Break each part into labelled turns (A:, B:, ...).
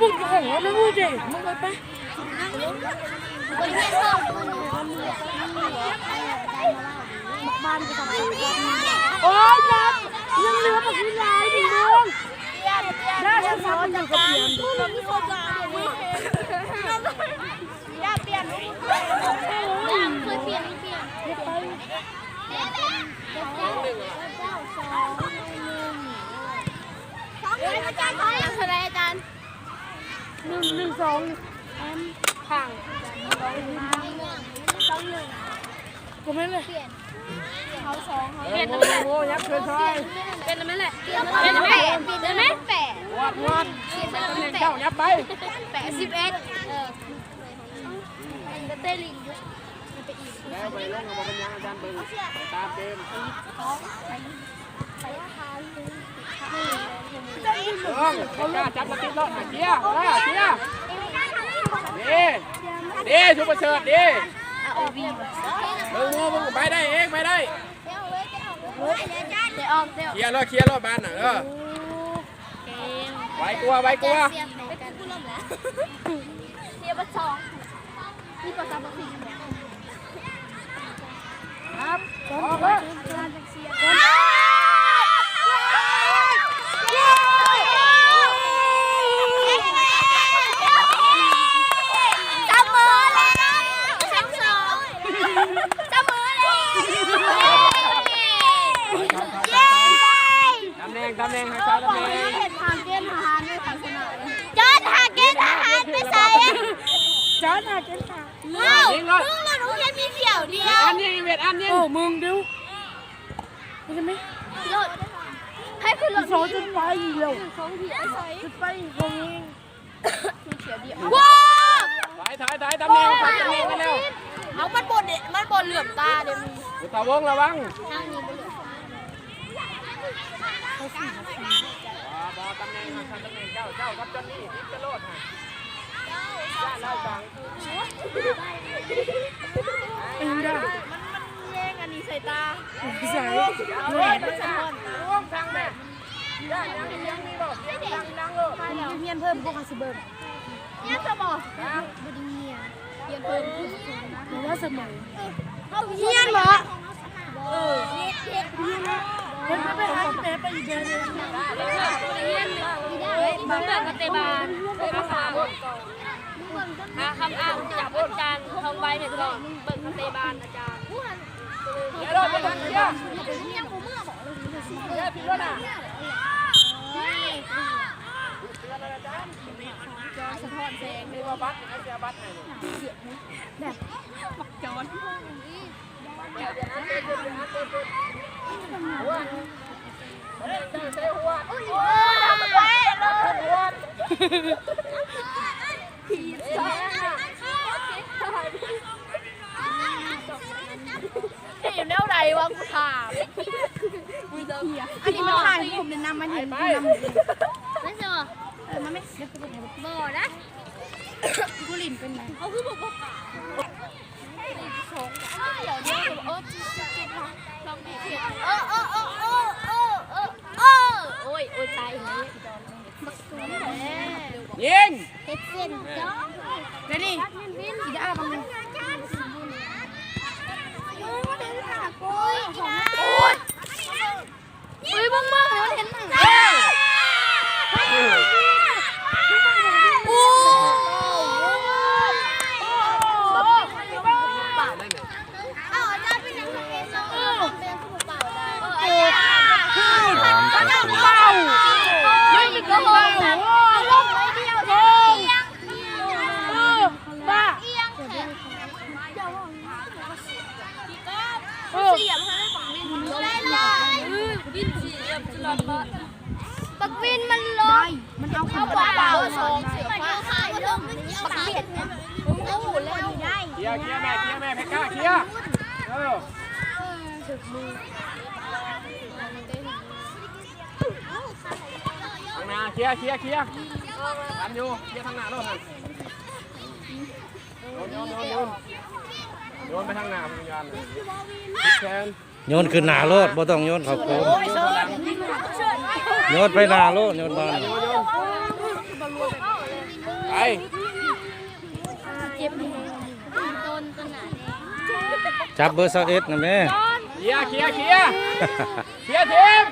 A: ปุ๊บโอ้โหไม่พูดดิมึงไปไป
B: คนที่ชอบคนบ้านไปทำอะไร
A: โอ้ยยับยังเหลือปากวิลายดิมึงน่าจะทำอยู่กับเพียน
B: เราไม่เข้าใจย่าเปลี่ยนย่าเคยเปลี่ยนเปลี่ยนเปลี่ยนไปอาจารย์เขาอย่างไรอาจารย์
A: หนึ่งหนึ่งสองห่าง
B: สองหนึ่ง
A: กูไม่เลย
B: เปลี่ยนเขาสองเขา
A: เปลี่ยนโอ้โหยักษ์เคยใช่
B: เป็นอะไรแหละเป็นอะไรเป็นไหมแปด
A: วัดวัด
B: เป็นอะไรแป
A: เจ้า
B: ด
A: ยับไป
B: แปดสิบเอ็ดเออเต้ลิง
C: แล้วไปลงมาเป็นยังอาจารย์เบิ่งตามเกม เขาล่าจับมาติดรถหาเกียร์เออเกียร์ดีดีชุบประเสริฐดีมึงมึงไปได้เองไปได้
B: เดี๋ยวเลยเดี๋ยวออกเดี๋ยว
C: เคลียร์รถเคลียร์รถบ้านน่ะเออไว้กลัวไว้กลัว
B: เสียบกันผู้ล่มแล้วเสียบสองนี่ภาษาภาษี
A: ครับสองคน
B: จับมือเลยทั้งสองจับมือเลย
C: ตำแหน่ งตำแหน่งให้ใช้ตำแหน่ง
B: เห็นทางเกณฑ์ทหารด้วยทางสนามจอดทาเกณฑ์ทหารไปใส่
A: จ้าหน้าเจ้าค่ะ
B: ว้าวมึงเราหนูยังมีเดี่ยวเดียว
C: อันนี้เวทอันนี้
A: โอ้มึงดูมันจะไม่
B: รถให้ขึ้นรถ
A: สองจุดไปอีกแล้วจุดไปอีกตรงนี้
B: ว้าว
C: ถ่ายถ่ายถ่ายตำแหน่งถ่ายตำแหน่งไปเร็ว
B: เอามันบนมันบนเหลื่อมตาเดี๋ยวมี
C: อุตาวงระวัง
B: ทางนี้ บนเหลื่อ
C: บอตำแหน่งทำตำแหน่งเจ้าเจ้ากับจอนนี่ทิพย์จโลดฮะย่าเล่าฟัง
A: เองได้มันมัน
B: แย่งอันนี้ใส่ตา
A: ใส่
C: เฮ้ยมันจะร่วมทางแม่ย่ายังยังมีบ่ยังยังเลย
A: เพียนเพิ่มพวกอาซิเบิร์
B: เนี่ยจะบอกบดีเนี่ยเปลี่ยนเพิ่ม
A: หรือว่าสมอง
B: เฮียนเหรอเออ
A: เพิ่ มไปหาแม่ไปอีกเดือนนึง
D: บางเรื่องก็เตบานภาษาอาคำอ้างจากอาจารย์ทองใบเนี่ยก็เบิ่งคำเตบานอาจารย์
C: เดี๋ยวเราจะทำเดี๋ยว
B: เนี่ยกูเมื่อบอกเลย
C: เดี๋ยวพี่รถอะ
B: สะท้อนแสง
C: มีว่าบัตรให้เสียบัตรให้เฮ้ยเจ้าเสียหัว
B: โอ้ ทำไว้เลยอยู่แนวไหนวะกูถามอันนี้มันถ่ายผมเป็นน้ำมันเห็น
C: ไป
B: ไม่เจอเออมันไม่เดี๋ยวกูจะบอกนะกูลินเป็นไงเขาคือบอกว่าเดี๋ยวเดี๋ยวเออลองบีบ เออเออเออเออเออเออเออโอ้ยโอ้ยตายอย่างนี้บักตูน
C: ยิง
B: เฮ็ดเส้นจ้อง
A: เดี๋ยวนี้
B: วินอีดาบังโอ้ยเห็นหาโอ้ยโอ้ยเฮ้ยบ้างมากเลยเห็นหนังโอ้
C: ป่าได้ไหม
B: เอาอาจารย์เป็นยังไงโซ่เป็นผู้เป่าได้เอออาจารย์เป่าไม่มีกระโหงลงไว้เดียวเดียว
A: บ้า
B: เอียงแขน
A: โอ้
B: เสียบให้ฝั่งวินได้เลยวินเสียบจนรอด ปักวินมันลงมันเอาเข้าเป่าสองเสียบฟ้าข้าวลงมันเกี่ยวขาเห็นเอาหมุนเลยได้
C: เคียร์เคียร์แม่เคียร์แม่เพชรกล้าเคียร์เออทางหน้าเคียร์เคียร์เคียร์ทันอยู่เคียร์ทางหน้ารถทันโยนโยนโยนโยนโยนไปทางหน้าพยานแทน
E: โยนขึ้นหน้าโลดบ่ต้องโยนเขับโค้งโยนไปหน้าโลดโยนมาน่ะ
C: โยนโยน
B: เจ็บดีต้นต้นไหน
E: จับเบอร์สเอ็ดนะแม่
C: เคลียร์เคลียร์เคลียร์เคลียร์ทีม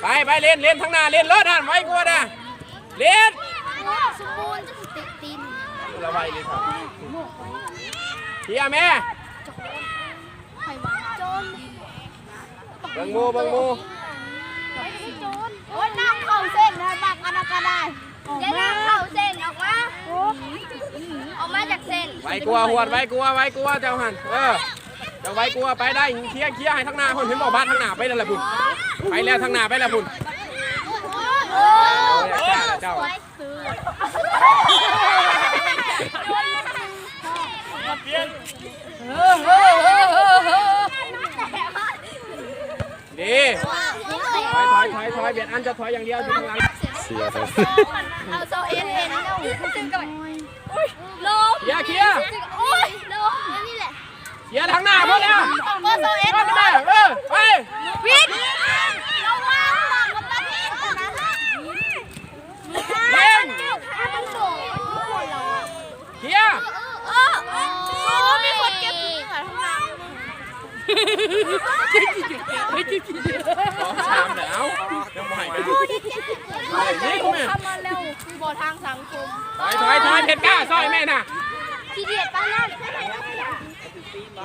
C: ไปไปเล่นเล่นทั้งหน้าเล่นรถอะไว้กลัวนะเล่น
B: สมบูรณ์จะติดตีน
C: ระไว้เลยครับเคลียร์แม่
B: ไข่หวานจน
C: เบิ่งหมูเบิ่งหมู
B: โอ้ยน้ำเข่าเส้นนะบักอันนั้นก็ได้เดี๋ยวน้ำเข่าเส้นออกมาออกมาจากเส้น
C: ไว้กลัวหวดไว้กลัวไว้กลัวเจ้าหันเออเจ้าไว้กลัวไปได้เคลียร์เคลียร์ให้ทั้งหน้าคนเห็นบอกบ้านทั้งหน้าไปนั่นแหละพุ่นไปแล้วทั้งหน้าไปแล้วพุ่น
B: โอ้
C: โอ้ยเจ้าเจ้าดี อยเบียดอันจะถอยอย่างเดียวถึงหลัง
E: เสียครับ
B: เอาโซเอ็นเอ็นแล้วซึ่งกับลม
C: เคลียร์เคลียร์
B: โอ้ยลมนี่แหละ
C: เคลียร์ทางหน้าพอแล้ว
B: ก็โซเอ็น
C: ก็ได้เออไป
B: วิ่งระวังหลังมันตะพิษนะฮะ
C: เล่น
B: โดด
C: เคลียร์
B: เออโอ้มีคนเก็บเหงื่อทั้งนั้น
C: สองสามแล้วยังไม่กันอยู่นี่กูแม่
B: ทำมาเร็วบอทางสังคม
C: ถอยถอยถอยเพชรกล้าซอยแม่น่ะ
B: ทีเดียดปานั่น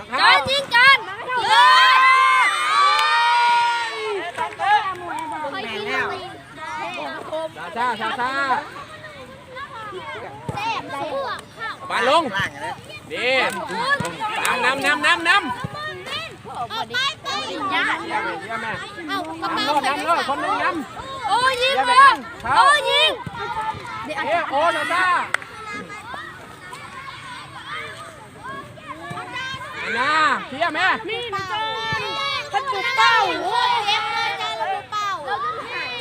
C: เท้า
B: ยิงกันเลยไปกินแล้ว
C: ซาซาซาซา
B: ซ่บได้ข้าว
C: บานลงนี่ตามน้ำน้ำน้ำน้ำ
B: เอาไปไปญาติ
C: เยี่ยมเยี่ยมแม่
B: เอากระเป๋า
C: โลดำโลดคนหนึงน้ำ
B: โอ้ยิง
C: เล
B: ย
C: เท้า
B: โอ้ยิง
C: เอ้โอ้ซาซาน่าเคลียแม่
B: นี่มันจะพันจุเป้าโอ้ยเอ็มเลยจ้าเราเป้าเราจะหาย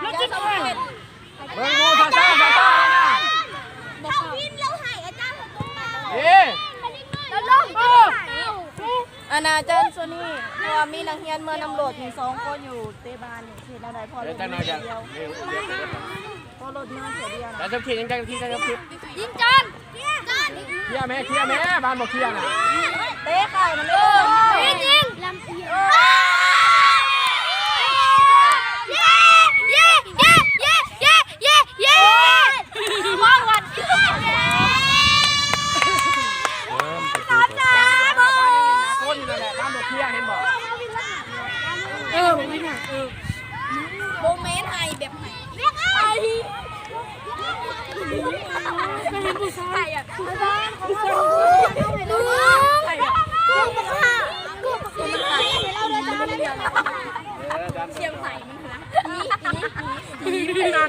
B: เราจะ
C: เบิ่งงูซาซาซาซาเลยนะ
B: ถ้าวินเราหายอาจารย์ของเป้า
C: เอ๊ะ
B: แล้วลงก็หาย
A: อาณาจารย์โซนี่เพราะว่ามีนักเรียนเมื่อนำโหลดมีสองคนอยู่เตบานอยู่ที่นั่นได้พอร
C: เดี๋ยว
A: ถ
C: จะน
A: มา
C: อน
A: เดียว
C: เดียวเดี๋ยวเดี๋ยว
A: พอรถมาเสียเดียวนะ
C: แล้วจะขี่ยังไงขี่ยังไงขี่
B: ยิงจันกัน
C: เคลียร์แม่เคลียร์แม่บ้านบอกเคลียร์น่ะ
A: เตะไข่มันไม่ได้
B: ยิงยิงลำเอียงเย้เย้เย้เย้เย้เย้เย้ว่างวันเย้สามสาม
C: โคนอยู่นั่นแหละบ้านบอกเคลียร์เห็นบอก
A: เออไม่หนักเออโมเมนต์ไฮแบบไหน
B: เรียกไอ้ไม่เห็นผู้ชายอะผู้ชายผู้ชายลูกใครอะกูปะค่ะกูปะค่ะเราเดินทางเดียว
C: เชียงใหม่
B: นี่นี่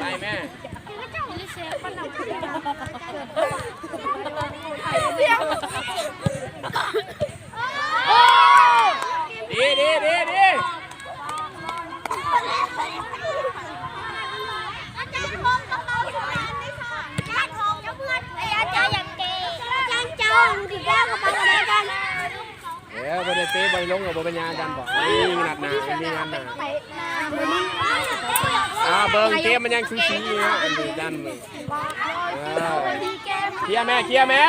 C: ไปแม่
B: นี่เชฟมันหนัก
C: ดีดีดีดี
B: อาจารย์คงกระเป๋าสวยอันนี้ค่ะอาจารย์คงจะเพื่อนไอ้อาจารย์อย่างเก๋อาจารย์จงดีแก้วกระเป๋าอะไรกัน
C: เดี๋ยวบริเตะบริลงกับบริญญากันบอกนี่หนักหนามีงานหนาอ่าเบิ้งเกมมันยังซีๆอยู่นะอันนี้ดันมือเออเคลียร์แม่เคลียร์แม่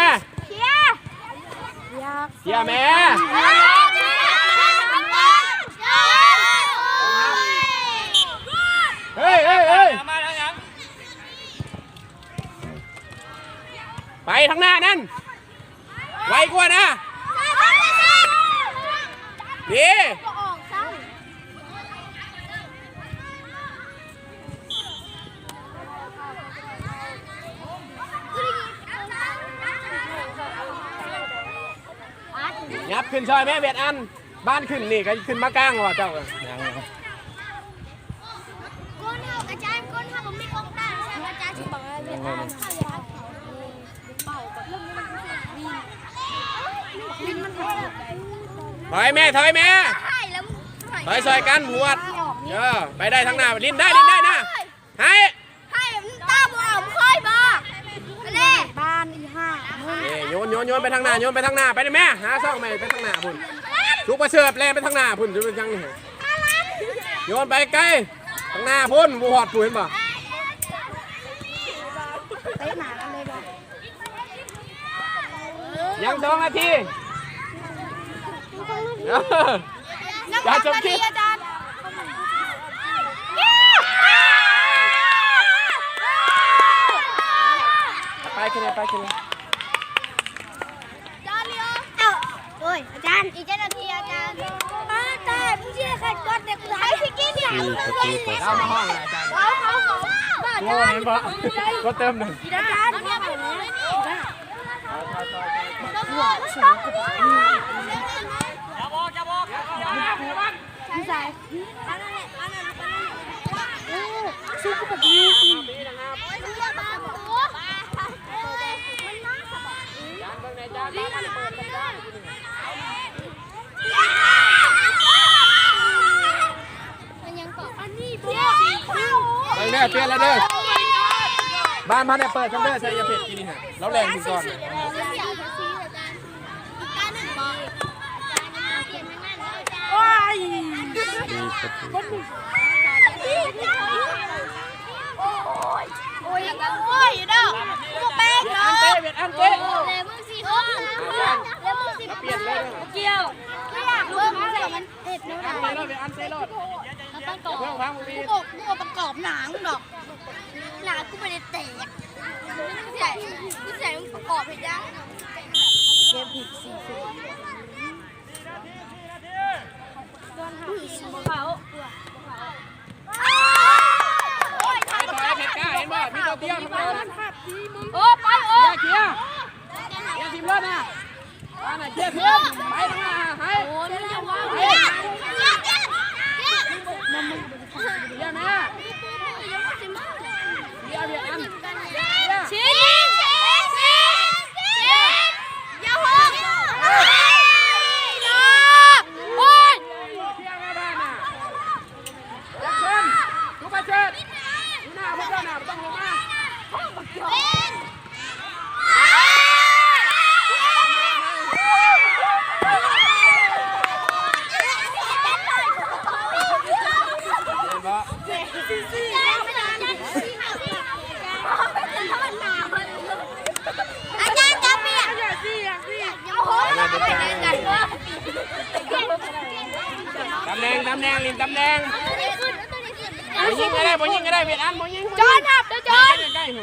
C: เคลียร์แม่เฮ้ยเฮ้ยเฮ้ยไปทางหน้านั่นไวกว่านะ ดียับขึ้นซอยแม่เบียดอัน บ้านขึ้นนี่ก็ขึ้นมากลางว่ะเจ้า ถอยแม่ถอยแม่ถอยซอยกันหัวเออไปได้ทั้งหน้าลินได้ลินได้นะให้
B: ให้ตาบอมค่อยบอกเล่
A: บ้านอีห้า
C: โยนโยนโยนไปทางหน้าโยนไปทางหน้าไปเลยแม่หาซ่องไปไปทางหน้าพุ่นลูกประเสือฐแล่ไปทางหน้าพุ่นจะเป็นยังไงโยนไปใกล้ทางหน้าพุ่นบูหอดปุ๋ยบ่ยังสองนาที เออจ่าสมคิด
B: อาจารย์
C: ไปขึ้นเลยไปขึ้
B: พี่กี้เนี่ย
E: สี่ประตูต่อ
C: เอา
E: สาม
C: มาห้องเลยอาจารย์
B: เขาเขาเขา
C: โก็เติมหนึ่ง
B: อาจารย์เนี่ยไปแล้ว
A: พี่สาย
B: ซุปกับยูกิน
C: นเบิ่งในจานบ้านมันเปิดกันได้
B: มันยังต่ออันนี้เพื่อ
C: เบิ่งเด้อเปลี่ยนแล้วเด้อบ้านพันเนี่ยเปิดกันเด้อใช้ยาเผ็ดกินนี่ฮะเราแรงถึงก่อน
A: ว้าย
E: สี่ประตู
B: โอ้ยโอ้ยเด้อพวกแป้ง
C: เนาะอันเต้เวียดอันเต้
B: เลมอนสีห้องเลมอนสี
C: เปลี่ยนเลย
D: เกี่ยว
B: ไม่อยากเริ่มเดี๋ยมันเผ็ดเนื้อ
C: อันเต้รถเวียดอันเต้รถ
B: เราต้องต่อ
C: เพื่อนพังบุรี
B: กูบอกกูบอกประกอบหนังดอกหนังกูไม่ได้แตกกูใส่กูใส่มึงประกอบให้ได้เกมผิดสี่สิบ โอ้
C: ไปต่อไอ้เผ็ดกล้าเห็นบ่มีตัวเตี้ยทั้งนั้น
D: โอ้ไปโอ้
C: เกียร์เกียร์เกียร์ทีมรถนะบ้านไหนเกียร์ทีมไปทั้งน้าให้
D: โหนี่ยังว่า
C: ไป
B: เนี่ยเนี่ยเนี่ย
C: เกียร์แม่เกียร์เวียดอันเกียร์
B: ชินชินชินอย่าหกโอ้ย
C: เกียร์แม่บ้านน่ะยักษ์เชิญทุกประเชิดดูหน้าพวกเราหน้าต้องลงมา เห็นบ่
B: อาจารย์จับเปียก
A: อย่าสิอย่าสิ
B: โอ้โหไปไหนกันวะ
C: ตำแหน่งตำแหน่งลินตำแหน่งบ่ยิงก็ได้บ่ยิงก็ได้เวียดอันบ่ยิง
B: จอนครับเดี๋ยวจอน
C: ใกล้ๆ
B: เวี